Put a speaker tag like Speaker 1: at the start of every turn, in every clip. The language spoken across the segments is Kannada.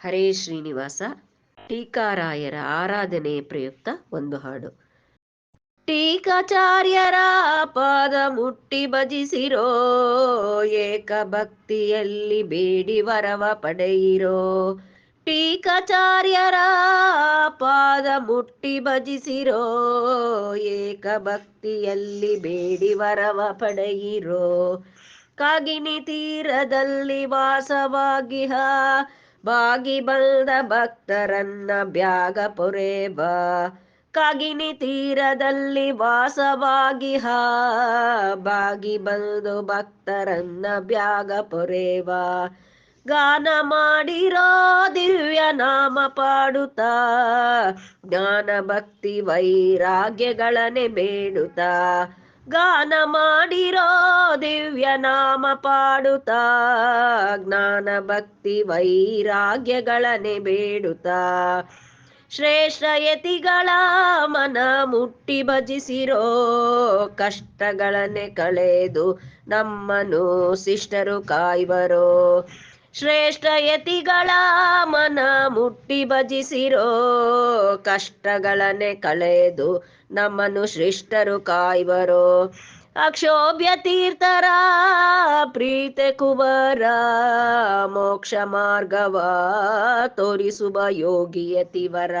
Speaker 1: ಹರೇ ಶ್ರೀನಿವಾಸ, ಟೀಕಾರಾಯರ ಆರಾಧನೆ ಪ್ರಯುಕ್ತ ಒಂದು ಹಾಡು. ಟೀಕಾಚಾರ್ಯರ ಪಾದ ಮುಟ್ಟಿ ಭಜಿಸಿರೋ, ಏಕ ಭಕ್ತಿಯಲ್ಲಿ ಬೇಡಿ ವರವ ಪಡೆಯಿರೋ, ಟೀಕಾಚಾರ್ಯರ ಪಾದ ಮುಟ್ಟಿ ಭಜಿಸಿರೋ, ಏಕ ಭಕ್ತಿಯಲ್ಲಿ ಬೇಡಿ ವರವ ಪಡೆಯಿರೋ ಕಾಗಿನಿ ತೀರದಲ್ಲಿ ವಾಸವಾಗಿಹ ಬಾಗಿ ಬಂದ ಭಕ್ತರನ್ನ ಬ್ಯಾಗ ಪೊರೆಬ ಕಾಗಿನಿ ತೀರದಲ್ಲಿ ಹಾ. ಬಾಗಿ ಬಂದು ಭಕ್ತರನ್ನ ಬ್ಯಾಗ ಪೊರೆವ. ಗಾನ ಮಾಡಿರೋ ದಿವ್ಯ ನಾಮ ಪಾಡುತ್ತಾ. ಜ್ಞಾನ ಭಕ್ತಿ ವೈರಾಗ್ಯಗಳನೆ ಬೇಡುತ್ತಾ ಗಾನ ಮಾಡಿರೋ ದಿವ್ಯ ನಾಮ ಪಾಡುತ್ತಾ, ಜ್ಞಾನ ಭಕ್ತಿ ವೈರಾಗ್ಯಗಳನೆ ಬೇಡುತ್ತಾ. ಶ್ರೇಷ್ಠ ಯತಿಗಳ ಮನ ಮುಟ್ಟಿ ಭಜಿಸಿರೋ ಕಷ್ಟಗಳನ್ನೇ ಕಳೆದು ನಮ್ಮನು ಶಿಷ್ಟರು ಕಾಯ್ವರೋ ಶ್ರೇಷ್ಠ ಯತಿಗಳ ಮನ ಮುಟ್ಟಿ ಭಜಿಸಿರೋ ಕಷ್ಟಗಳನ್ನೇ ಕಳೆದು ನಮ್ಮನ್ನು ಶ್ರೇಷ್ಠರು ಕಾಯ್ವರೋ. ಅಕ್ಷೋಭ್ಯ ತೀರ್ಥರ, ಪ್ರೀತೆ ಕುವರ, ಮೋಕ್ಷ ಮಾರ್ಗವ ತೋರಿಸುವ ಯೋಗಿಯತಿವರ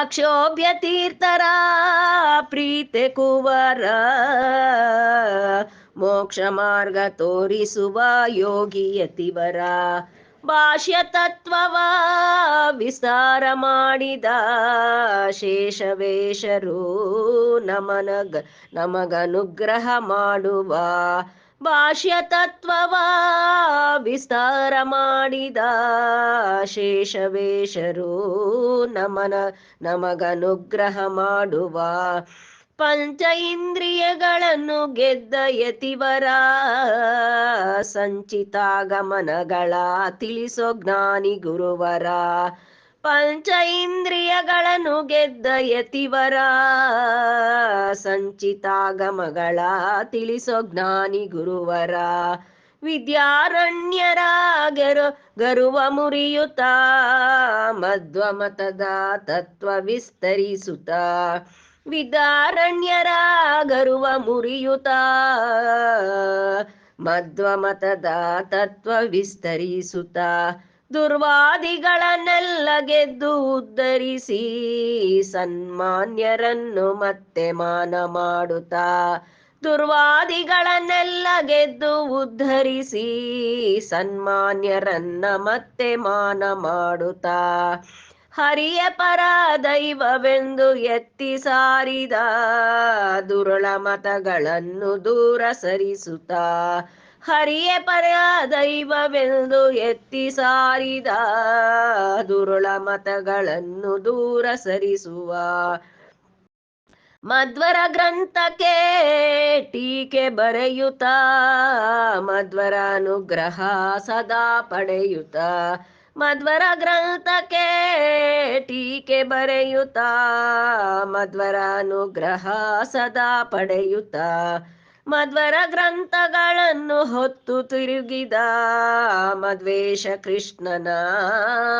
Speaker 1: ಅಕ್ಷೋಭ್ಯ ತೀರ್ಥರ, ಪ್ರೀತೆ ಕುವರ ಮೋಕ್ಷ ಮಾರ್ಗ ತೋರಿಸುವ ಯೋಗಿಯತಿವರ ಭಾಷ್ಯ ತತ್ವವ ವಿಸ್ತಾರ ಮಾಡಿದ ಶೇಷವೇಶರು ನಮನಗ ನಮಗನುಗ್ರಹ ಮಾಡುವ. ಭಾಷ್ಯ ತತ್ವವ ವಿಸ್ತಾರ ಮಾಡಿದ ಶೇಷವೇಶರು ನಮನ ನಮಗನುಗ್ರಹ ಮಾಡುವ. ಪಂಚ ಇಂದ್ರಿಯಗಳನ್ನು ಗೆದ್ದ ಯತಿವರ, ಸಂಚಿತಾಗಮನಗಳ ತಿಳಿಸೋ ಜ್ಞಾನಿ ಗುರುವರ. ಪಂಚ ಇಂದ್ರಿಯಗಳನ್ನು ಗೆದ್ದ ಯತಿವರ, ಸಂಚಿತಾಗಮಗಳ ತಿಳಿಸೋ ಜ್ಞಾನಿ ಗುರುವರ. ವಿದ್ಯಾರಣ್ಯರ ಗರು ಗರುವ ಮುರಿಯುತ್ತ ಮಧ್ವ ಮತದ ತತ್ವ ವಿಸ್ತರಿಸುತ್ತ. ವಿದ್ಯಾರಣ್ಯರ ಗರುವ ಮುರಿಯುತ. ಮಧ್ವ ಮತದ ತತ್ವ ವಿಸ್ತರಿಸುತ್ತ ದುರ್ವಾದಿಗಳನ್ನೆಲ್ಲ ಗೆದ್ದು ಉದ್ಧರಿಸಿ ಸನ್ಮಾನ್ಯರನ್ನು ಮತ್ತೆ ಮಾನ ಮಾಡುತ್ತಾ ದುರ್ವಾದಿಗಳನ್ನೆಲ್ಲ ಗೆದ್ದು ಉದ್ಧರಿಸಿ ಸನ್ಮಾನ್ಯರನ್ನ ಮತ್ತೆ ಮಾನ ಮಾಡುತ್ತಾ ಹರಿಯ ಪರ ದೈವವೆಂದು ಎತ್ತಿ ಸಾರಿದ ದುರುಳ ಮತಗಳನ್ನು ದೂರ ಸರಿಸುತ್ತ. ಹರಿಯ ಪರ ದೈವವೆಂದು ಎತ್ತಿ ಸಾರಿದ ದುರುಳ ಮತಗಳನ್ನು ದೂರ ಸರಿಸುವ. ಮಧ್ವರ ಗ್ರಂಥಕ್ಕೆ ಟೀಕೆ ಬರೆಯುತ್ತ, ಮಧ್ವರ ಅನುಗ್ರಹ ಸದಾ ಪಡೆಯುತ್ತ. ಮಧ್ವರ ಗ್ರಂಥಕ್ಕೆ ಟೀಕೆ ಬರೆಯುತ್ತ, ಮಧ್ವರ ಅನುಗ್ರಹ ಸದಾ ಪಡೆಯುತ್ತ. ಮಧ್ವರ ಗ್ರಂಥಗಳನ್ನು ಹೊತ್ತು ತಿರುಗಿದ, ಮಧ್ವೇಶ ಕೃಷ್ಣನ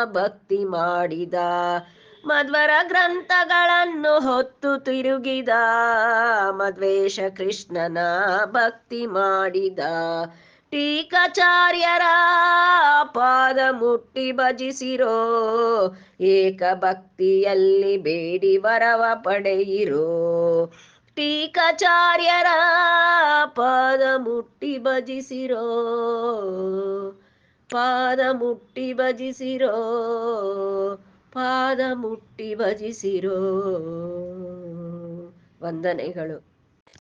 Speaker 1: ಭಕ್ತಿ ಮಾಡಿದ. ಮಧ್ವರ ಗ್ರಂಥಗಳನ್ನು ಹೊತ್ತು ತಿರುಗಿದ, ಮಧ್ವೇಶ ಕೃಷ್ಣನ ಭಕ್ತಿ ಮಾಡಿದ. ಟೀಕಾಚಾರ್ಯರ ಪಾದ ಮುಟ್ಟಿ ಭಜಿಸಿರೋ, ಏಕ ಭಕ್ತಿಯಲ್ಲಿ ಬೇಡಿ ವರವ ಪಡೆಯಿರೋ. ಟೀಕಾಚಾರ್ಯರ ಪಾದ ಮುಟ್ಟಿ ಭಜಿಸಿರೋ, ಪಾದ ಮುಟ್ಟಿ ಭಜಿಸಿರೋ, ಪಾದ ಮುಟ್ಟಿ ಭಜಿಸಿರೋ. ವಂದನೆಗಳು.